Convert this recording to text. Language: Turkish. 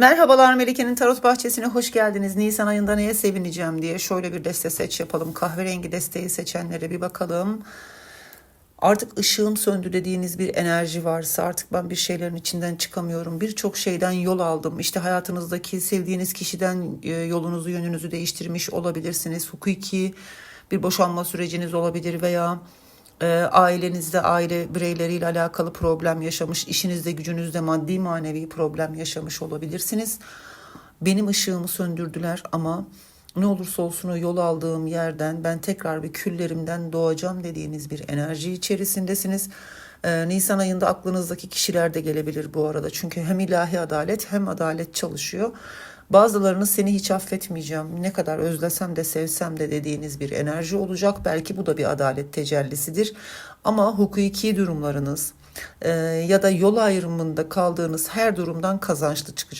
Merhabalar Melike'nin Tarot Bahçesi'ne hoş geldiniz. Nisan ayında neye sevineceğim diye şöyle bir deste seç yapalım. Kahverengi desteği seçenlere bir bakalım. Artık ışığım söndü dediğiniz bir enerji varsa artık ben bir şeylerin içinden çıkamıyorum. Birçok şeyden yol aldım. İşte hayatınızdaki sevdiğiniz kişiden e, yolunuzu yönünüzü değiştirmiş olabilirsiniz. Hukuki bir boşanma süreciniz olabilir veya e, ailenizde aile bireyleriyle alakalı problem yaşamış, işinizde gücünüzde maddi manevi problem yaşamış olabilirsiniz. Benim ışığımı söndürdüler ama ne olursa olsun o yol aldığım yerden ben tekrar bir küllerimden doğacağım dediğiniz bir enerji içerisindesiniz. Ee, Nisan ayında aklınızdaki kişiler de gelebilir bu arada. Çünkü hem ilahi adalet hem adalet çalışıyor. Bazılarınız seni hiç affetmeyeceğim. Ne kadar özlesem de sevsem de dediğiniz bir enerji olacak. Belki bu da bir adalet tecellisidir. Ama hukuki durumlarınız e, ya da yol ayrımında kaldığınız her durumdan kazançlı çıkacak.